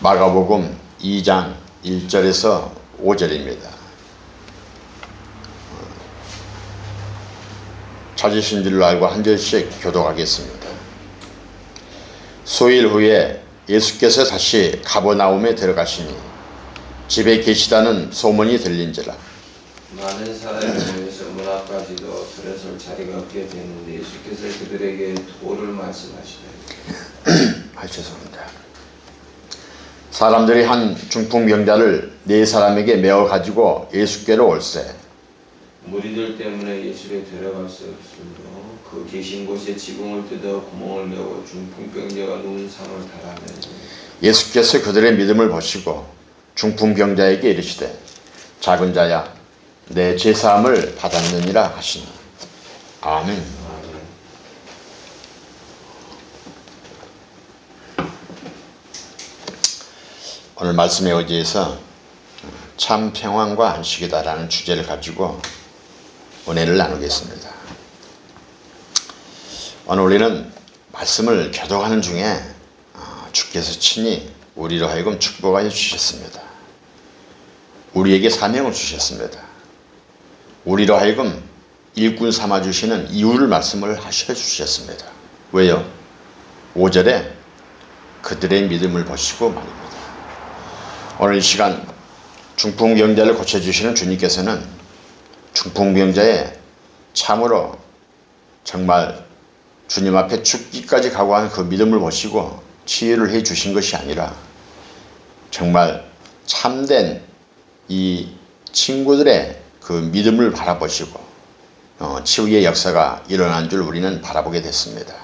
마가복음 2장 1절에서 5절입니다. 찾으신 줄로 알고 한 절씩 교독하겠습니다. 수일 후에 예수께서 다시 가버나움에 들어가시니 집에 계시다는 소문이 들린지라 많은 사람이 모여서 문 앞까지도 들어설 자리가 없게 됐는데 예수께서 그들에게 도를 말씀하시되 아, 죄송합니다. 사람들이 한 중풍병자를 네 사람에게 메어 가지고 예수께로 올세 무리들 때문에 예수에 데려갈 수 없으므로 그 계신 곳에 지붕을 뜯어 구멍을 내고 중풍병자가 누운 상을 달아내니 예수께서 그들의 믿음을 보시고 중풍병자에게 이르시되 작은 자야 내 죄사함을 받았느니라 하시니 아멘. 오늘 말씀의 의지에서 참 평안과 안식이다라는 주제를 가지고 은혜를 나누겠습니다. 오늘 우리는 말씀을 교독하는 중에 어, 주께서 친히 우리로 하여금 축복하여 주셨습니다. 우리에게 사명을 주셨습니다. 우리로 하여금 일꾼 삼아 주시는 이유를 말씀을 하셔 주셨습니다. 왜요? 5절에 그들의 믿음을 보시고 말입니다. 오늘 이 시간 중풍병자를 고쳐주시는 주님께서는 중풍병자의 참으로 정말 주님 앞에 죽기까지 각오하는 그 믿음을 보시고 치유를 해 주신 것이 아니라 정말 참된 이 친구들의 그 믿음을 바라보시고 어, 치유의 역사가 일어난 줄 우리는 바라보게 됐습니다.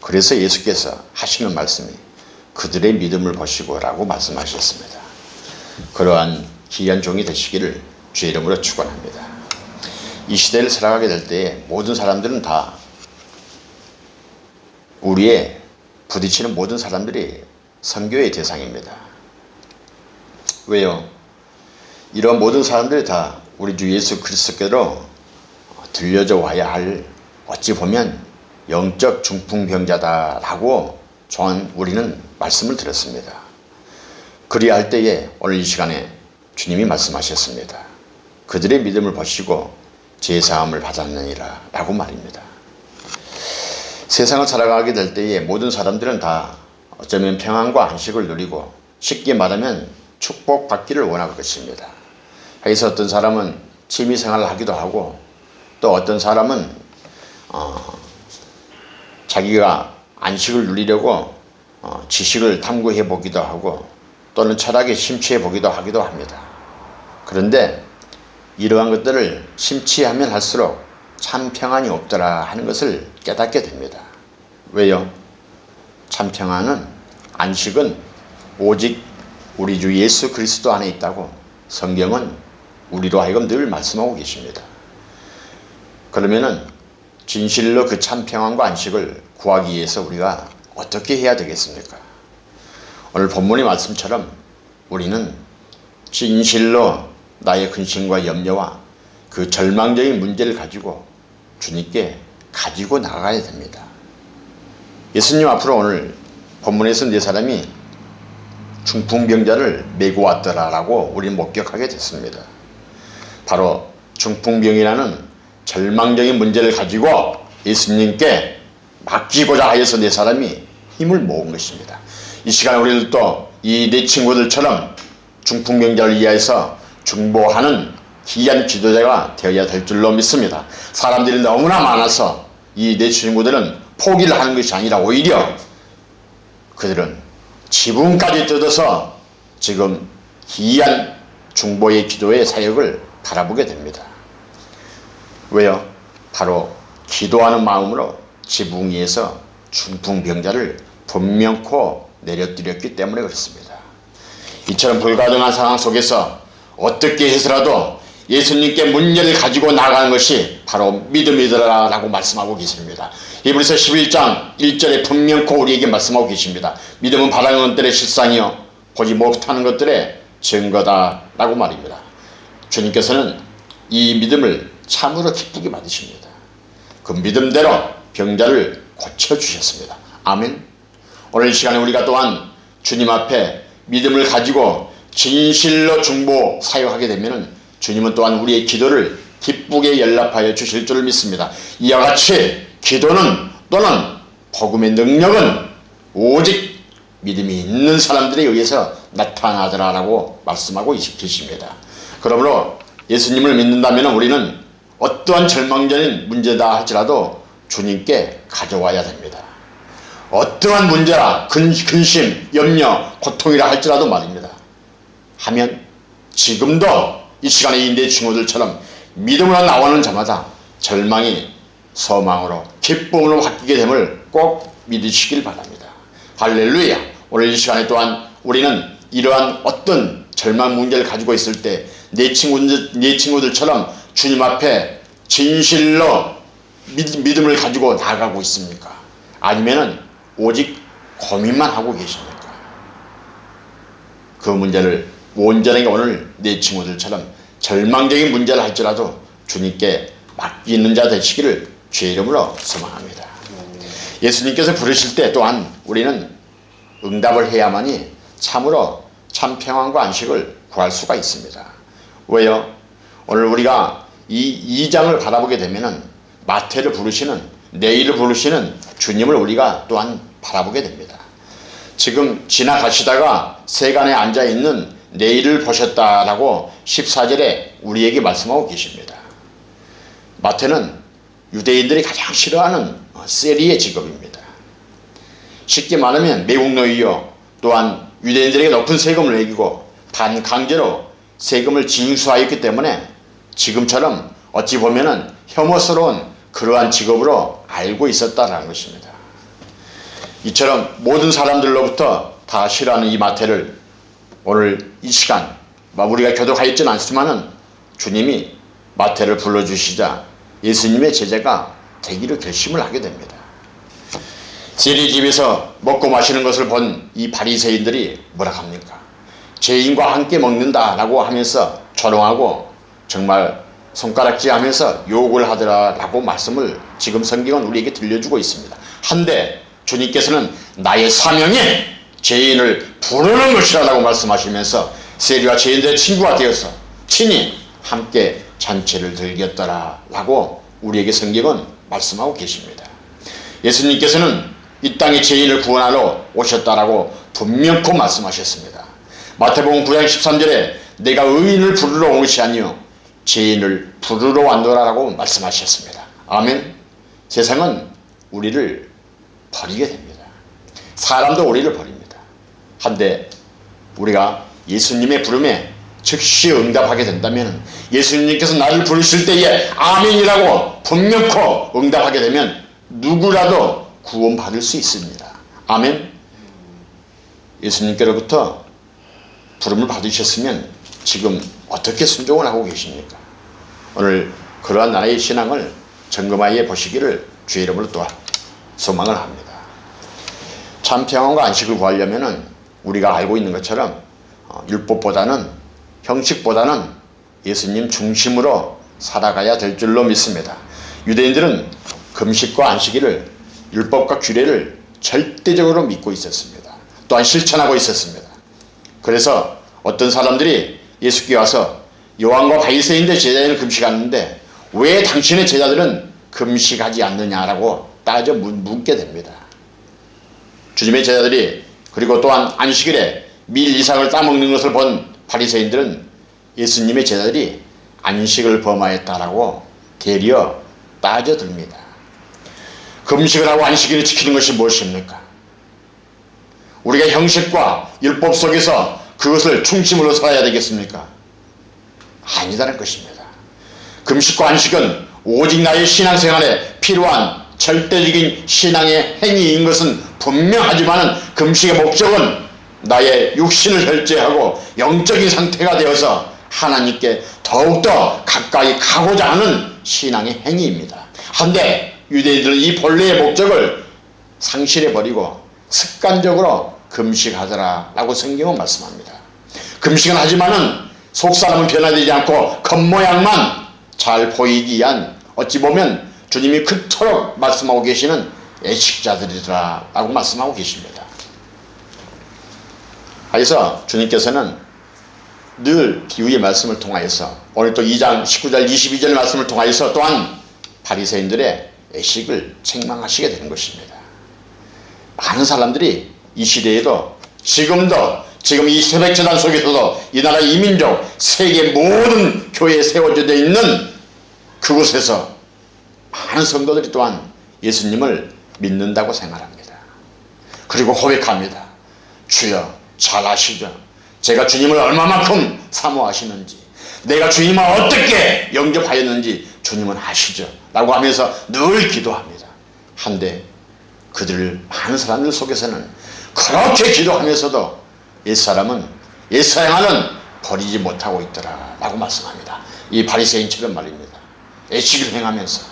그래서 예수께서 하시는 말씀이 그들의 믿음을 보시고라고 말씀하셨습니다. 그러한 귀한 종이 되시기를 주의 이름으로 축원합니다. 이 시대를 살아가게 될 때에 모든 사람들은 다 우리의 부딪히는 모든 사람들이 선교의 대상입니다. 왜요? 이런 모든 사람들이 다 우리 주 예수 그리스도께로 들려져 와야 할 어찌 보면 영적 중풍병자다라고 저한 우리는 말씀을 드렸습니다. 그리할 때에 오늘 이 시간에 주님이 말씀하셨습니다. 그들의 믿음을 보시고 제사함을 받았느니라 라고 말입니다. 세상을 살아가게 될 때에 모든 사람들은 다 어쩌면 평안과 안식을 누리고 쉽게 말하면 축복받기를 원할 것입니다. 그래서 어떤 사람은 취미생활을 하기도 하고 또 어떤 사람은 어, 자기가 안식을 누리려고 어, 지식을 탐구해 보기도 하고 또는 철학에 심취해 보기도 하기도 합니다. 그런데 이러한 것들을 심취하면 할수록 참 평안이 없더라 하는 것을 깨닫게 됩니다. 왜요? 참 평안은 안식은 오직 우리 주 예수 그리스도 안에 있다고 성경은 우리로 하여금 늘 말씀하고 계십니다. 그러면은 진실로 그 참 평안과 안식을 구하기 위해서 우리가 어떻게 해야 되겠습니까? 오늘 본문의 말씀처럼 우리는 진실로 나의 근심과 염려와 그 절망적인 문제를 가지고 주님께 가지고 나가야 됩니다. 예수님 앞으로 오늘 본문에서 네 사람이 중풍병자를 메고 왔더라라고 우리 목격하게 됐습니다. 바로 중풍병이라는 절망적인 문제를 가지고 예수님께 맡기고자 하여서 네 사람이 힘을 모은 것입니다. 이 시간 우리들도 이네 친구들처럼 중풍병자를 위하여서 중보하는 귀한 기도자가 되어야 될 줄로 믿습니다. 사람들이 너무나 많아서 이 네 친구들은 포기를 하는 것이 아니라 오히려 그들은 지붕까지 뜯어서 지금 귀한 중보의 기도의 사역을 바라보게 됩니다. 왜요? 바로 기도하는 마음으로 지붕 위에서 중풍병자를 분명코 내려드렸기 때문에 그렇습니다. 이처럼 불가능한 상황 속에서 어떻게 해서라도 예수님께 문제를 가지고 나가는 것이 바로 믿음이더라라고 말씀하고 계십니다. 이브리서 11장 1절에 분명코 우리에게 말씀하고 계십니다. 믿음은 바라는 것들의 실상이요 보지 못하는 것들의 증거다라고 말입니다. 주님께서는 이 믿음을 참으로 기쁘게 받으십니다. 그 믿음대로 병자를 고쳐주셨습니다. 아멘. 오늘 이 시간에 우리가 또한 주님 앞에 믿음을 가지고 진실로 중보 사용하게 되면 주님은 또한 우리의 기도를 기쁘게 연락하여 주실 줄을 믿습니다. 이와 같이 기도는 또는 복음의 능력은 오직 믿음이 있는 사람들에 의해서 나타나더라라고 말씀하고 계십니다. 그러므로 예수님을 믿는다면 우리는 어떠한 절망적인 문제다 할지라도 주님께 가져와야 됩니다. 어떠한 문제라 근, 근심, 염려, 고통이라 할지라도 말입니다. 하면 지금도 이 시간에 이내 친구들처럼 믿음으로 나오는 자마다 절망이 소망으로 기쁨으로 바뀌게 됨을 꼭 믿으시길 바랍니다. 할렐루야. 오늘 이 시간에 또한 우리는 이러한 어떤 절망 문제를 가지고 있을 때 내 친구들, 내 친구들처럼 주님 앞에 진실로 믿, 믿음을 가지고 나가고 있습니까? 아니면은 오직 고민만 하고 계십니까? 그 문제를 온전하게 오늘 내 친구들처럼 절망적인 문제를 할지라도 주님께 맡기는 자 되시기를 주의 이름으로 소망합니다. 예수님께서 부르실 때 또한 우리는 응답을 해야만이 참으로 참 평안과 안식을 구할 수가 있습니다. 왜요? 오늘 우리가 이 2장을 바라보게 되면은 마태를 부르시는 내일을 부르시는 주님을 우리가 또한 바라보게 됩니다. 지금 지나가시다가 세간에 앉아 있는 내일을 보셨다라고 14절에 우리에게 말씀하고 계십니다. 마태는 유대인들이 가장 싫어하는 세리의 직업입니다. 쉽게 말하면 매국 노이요 또한 유대인들에게 높은 세금을 매기고 반강제로 세금을 징수하였기 때문에 지금처럼 어찌 보면 은 혐오스러운 그러한 직업으로 알고 있었다라는 것입니다. 이처럼 모든 사람들로부터 다 싫어하는 이 마태를 오늘 이 시간 뭐 우리가 교독하였지는 않지만은 주님이 마태를 불러주시자 예수님의 제자가 되기로 결심을 하게 됩니다. 세리 집에서 먹고 마시는 것을 본 이 바리새인들이 뭐라 합니까? 죄인과 함께 먹는다라고 하면서 조롱하고 정말 손가락질 하면서 욕을 하더라라고 말씀을 지금 성경은 우리에게 들려주고 있습니다. 한데 주님께서는 나의 사명이 죄인을 부르는 것이라고 말씀하시면서 세리와 죄인들의 친구가 되어서 친히 함께 잔치를 즐겼더라 라고 우리에게 성경은 말씀하고 계십니다. 예수님께서는 이 땅의 죄인을 구원하러 오셨다라고 분명코 말씀하셨습니다. 마태복음 9장 13절에 내가 의인을 부르러 온 것이 아니요 죄인을 부르러 왔노라라고 말씀하셨습니다. 아멘. 세상은 우리를 버리게 됩니다. 사람도 우리를 버립니다. 한데 우리가 예수님의 부름에 즉시 응답하게 된다면 예수님께서 나를 부르실 때에 아멘이라고 분명코 응답하게 되면 누구라도 구원받을 수 있습니다. 아멘. 예수님께로부터 부름을 받으셨으면 지금 어떻게 순종을 하고 계십니까? 오늘 그러한 나의 신앙을 점검하여 보시기를 주의 이름으로 또 소망을 합니다. 참 평안과 안식을 구하려면은 우리가 알고 있는 것처럼 어, 율법보다는 형식보다는 예수님 중심으로 살아가야 될 줄로 믿습니다. 유대인들은 금식과 안식일을 율법과 규례를 절대적으로 믿고 있었습니다. 또한 실천하고 있었습니다. 그래서 어떤 사람들이 예수께 와서 요한과 바리새인들 제자들은 금식하는데 왜 당신의 제자들은 금식하지 않느냐라고 따져 묻게 됩니다. 주님의 제자들이 그리고 또한 안식일에 밀 이상을 따먹는 것을 본 바리새인들은 예수님의 제자들이 안식을 범하였다라고 되려 따져듭니다. 금식을 하고 안식일을 지키는 것이 무엇입니까? 우리가 형식과 율법 속에서 그것을 중심으로 살아야 되겠습니까? 아니다는 것입니다. 금식과 안식은 오직 나의 신앙생활에 필요한 절대적인 신앙의 행위인 것은 분명하지만 금식의 목적은 나의 육신을 절제하고 영적인 상태가 되어서 하나님께 더욱더 가까이 가고자 하는 신앙의 행위입니다. 한데 유대인들은 이 본래의 목적을 상실해버리고 습관적으로 금식하더라 라고 성경은 말씀합니다. 금식은 하지만은 속사람은 변화되지 않고 겉모양만 잘 보이기 위한 어찌 보면 주님이 그토록 말씀하고 계시는 애식자들이더라라고 말씀하고 계십니다. 그래서 주님께서는 늘 기후의 말씀을 통하여서 오늘 또 2장 19절 22절 말씀을 통하여서 또한 바리새인들의 애식을 책망하시게 되는 것입니다. 많은 사람들이 이 시대에도 지금도 지금 이 새벽재단 속에서도 이 나라 이민족 세계 모든 교회에 세워져 있는 그곳에서 많은 성도들이 또한 예수님을 믿는다고 생각합니다. 그리고 고백합니다. 주여 잘 아시죠? 제가 주님을 얼마만큼 사모하시는지 내가 주님을 어떻게 영접하였는지 주님은 아시죠? 라고 하면서 늘 기도합니다. 한데 그들 많은 사람들 속에서는 그렇게 기도하면서도 옛사람은 옛사양아는 버리지 못하고 있더라 라고 말씀합니다. 이 바리새인처럼 말입니다. 애식을 행하면서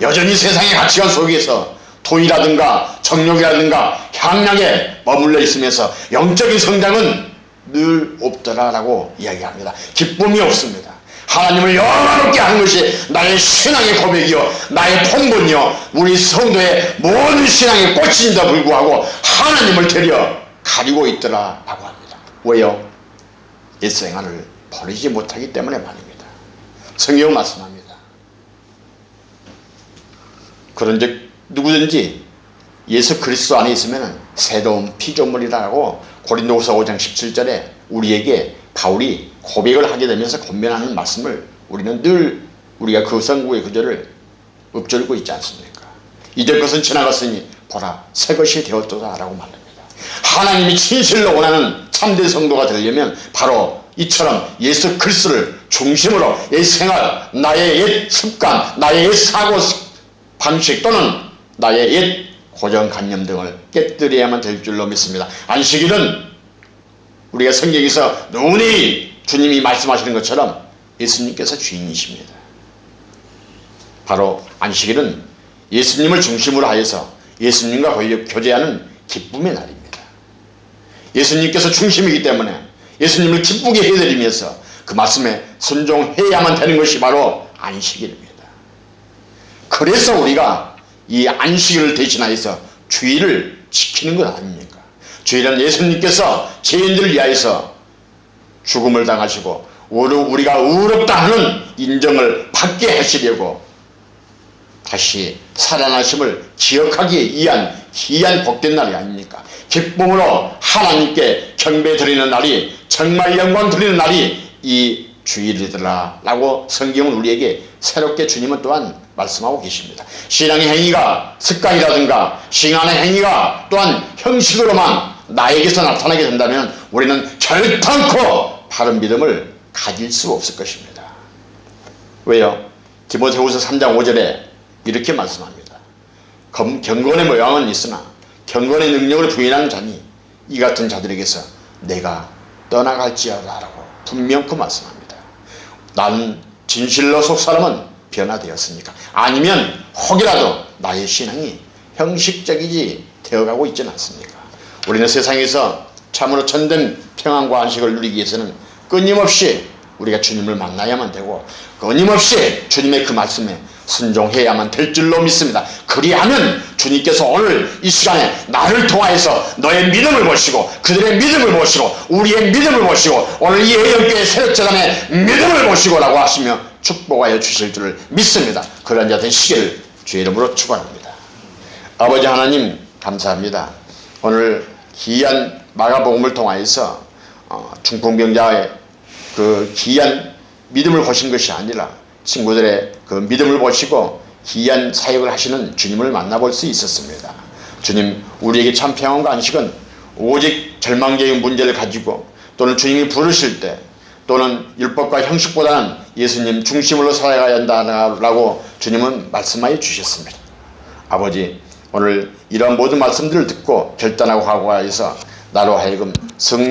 여전히 세상의 가치관 속에서 돈이라든가 정력이라든가 향락에 머물러 있으면서 영적인 성장은 늘 없더라라고 이야기합니다. 기쁨이 없습니다. 하나님을 영화롭게 하는 것이 나의 신앙의 고백이요 나의 본분이요 우리 성도의 모든 신앙의 꽃인데 불구하고 하나님을 되려 가리고 있더라라고 합니다. 왜요? 옛 생활을 버리지 못하기 때문에 말입니다. 성경 말씀합니다. 그런즉 누구든지 예수 그리스도 안에 있으면 새로운 피조물이라고 고린도후서 5장 17절에 우리에게 바울이 고백을 하게 되면서 권면하는 말씀을 우리는 늘 우리가 그 성구의 구절을 읊조리고 있지 않습니까? 이제 것은 지나갔으니 보라 새 것이 되었도다라고 말합니다. 하나님이 진실로 원하는 참된 성도가 되려면 바로 이처럼 예수 그리스도를 중심으로 옛 생활, 나의 옛 습관, 나의 옛 사고 방식 또는 나의 옛 고정관념 등을 깨뜨려야만 될 줄로 믿습니다. 안식일은 우리가 성경에서 누누이 주님이 말씀하시는 것처럼 예수님께서 주인이십니다. 바로 안식일은 예수님을 중심으로 하여서 예수님과 교제하는 기쁨의 날입니다. 예수님께서 중심이기 때문에 예수님을 기쁘게 해드리면서 그 말씀에 순종해야만 되는 것이 바로 안식일입니다. 그래서 우리가 이 안식일을 대신하여서 주의를 지키는 것 아닙니까? 주일은 예수님께서 죄인들을 위하여서 죽음을 당하시고 우리가 의롭다 하는 인정을 받게 하시려고 다시 살아나심을 기억하기 위한 귀한 복된 날이 아닙니까? 기쁨으로 하나님께 경배 드리는 날이 정말 영광 드리는 날이 이 주일이더라 라고 성경은 우리에게 새롭게 주님은 또한 말씀하고 계십니다. 신앙의 행위가 습관이라든가 신앙의 행위가 또한 형식으로만 나에게서 나타나게 된다면 우리는 결탄코 바른 믿음을 가질 수 없을 것입니다. 왜요? 디모데후서 3장 5절에 이렇게 말씀합니다. 검- 경건의 모양은 있으나 경건의 능력을 부인하는 자니 이 같은 자들에게서 내가 떠나갈지어다라고 분명코 말씀합니다. 나는 진실로 속 사람은 변화되었으니까 아니면 혹이라도 나의 신앙이 형식적이지 되어가고 있지는 않습니까? 우리는 세상에서 참으로 천된 평안과 안식을 누리기 위해서는 끊임없이 우리가 주님을 만나야만 되고 끊임없이 주님의 그 말씀에 순종해야만 될 줄로 믿습니다. 그리하면 주님께서 오늘 이 시간에 나를 통하여서 너의 믿음을 보시고 그들의 믿음을 보시고 우리의 믿음을 보시고 오늘 이 예영교회 세력재단의 믿음을 보시고라고 하시며 축복하여 주실 줄을 믿습니다. 그런 자 되시기를 주의 이름으로 축원합니다. 아버지 하나님 감사합니다. 오늘 귀한 마가복음을 통하여서 어, 중풍병자의 그 귀한 믿음을 보신 것이 아니라 친구들의 그 믿음을 보시고 귀한 사역을 하시는 주님을 만나볼 수 있었습니다. 주님, 우리에게 참 평안과 안식은 오직 절망적인 문제를 가지고 또는 주님이 부르실 때 또는 율법과 형식보다는 예수님 중심으로 살아가야 한다라고 주님은 말씀하여 주셨습니다. 아버지, 오늘 이러한 모든 말씀들을 듣고 결단하고 하고 하여서 나로 하여금 성